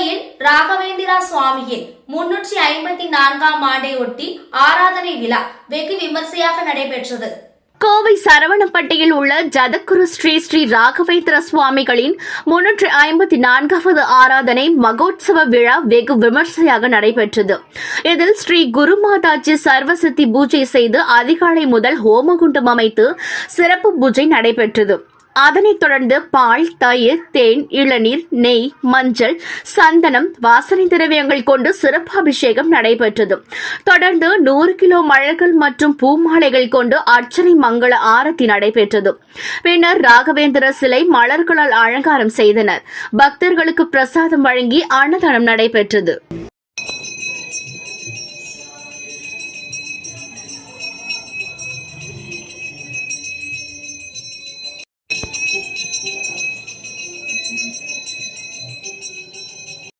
கோவையில் ராகவேந்திரா சுவாமியின் முன்னூற்றி ஐம்பத்தி நான்காம் ஆண்டையொட்டி ஆராதனை விழா வெகு விமர்சையாக நடைபெற்றது. கோவை சரவணப்பட்டியில் உள்ள ஜதக்குரு ஸ்ரீ ஸ்ரீ ராகவேந்திர சுவாமிகளின் முன்னூற்று ஐம்பத்தி நான்காவது ஆராதனை மகோத்சவ விழா வெகு விமர்சையாக நடைபெற்றது. இதில் ஸ்ரீ குருமாதாஜி சர்வசித்தி பூஜை செய்து அதிகாலை முதல் ஹோமகுண்டம் அமைத்து சிறப்பு பூஜை நடைபெற்றது. அதனைத் தொடர்ந்து பால் தயிர் தேன் இளநீர் நெய் மஞ்சள் சந்தனம் வாசனை திரவியங்கள் கொண்டு சிறப்பு அபிஷேகம் நடைபெற்றது. தொடர்ந்து நூறு கிலோ மலர்கள் மற்றும் பூமாலைகள் கொண்டு அர்ச்சனை மங்கள ஆரத்தி நடைபெற்றது. பின்னர் ராகவேந்திர சிலை மலர்களால் அலங்காரம் செய்தனர். பக்தர்களுக்கு பிரசாதம் வழங்கி அன்னதானம் நடைபெற்றது.